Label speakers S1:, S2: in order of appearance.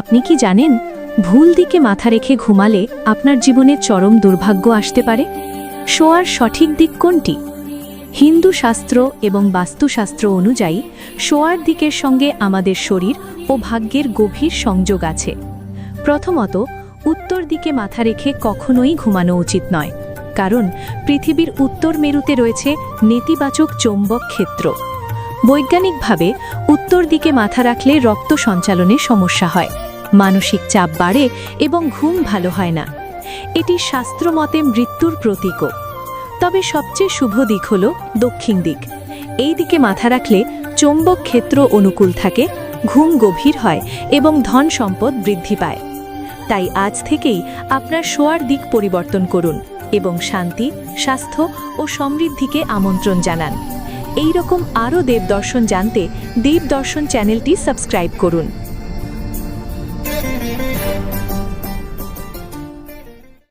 S1: আপনি কি জানেন, ভুল দিকে মাথা রেখে ঘুমালে আপনার জীবনে চরম দুর্ভাগ্য আসতে পারে? শোয়ার সঠিক দিক কোনটি? হিন্দু শাস্ত্র এবং বাস্তুশাস্ত্র অনুযায়ী, শোয়ার দিকের সঙ্গে আমাদের শরীর ও ভাগ্যের গভীর সংযোগ আছে। প্রথমত, উত্তর দিকে মাথা রেখে কখনোই ঘুমানো উচিত নয়, কারণ পৃথিবীর উত্তর মেরুতে রয়েছে নেতিবাচক চৌম্বক ক্ষেত্র। বৈজ্ঞানিকভাবে উত্তর দিকে মাথা রাখলে রক্ত সঞ্চালনে সমস্যা হয়। মানসিক চাপ বাড়ে এবং ঘুম ভালো হয় না। এটি শাস্ত্রমতে মৃত্যুর প্রতীকও। তবে সবচেয়ে শুভ দিক হল দক্ষিণ দিক। এই দিকে মাথা রাখলে চৌম্বক ক্ষেত্র অনুকূল থাকে, ঘুম গভীর হয় এবং ধন সম্পদ বৃদ্ধি পায়। তাই আজ থেকেই আপনার শোয়ার দিক পরিবর্তন করুন এবং শান্তি, স্বাস্থ্য ও সমৃদ্ধিকে আমন্ত্রণ জানান। এই রকম আরও দেবদর্শন জানতে দেবদর্শন চ্যানেলটি সাবস্ক্রাইব করুন।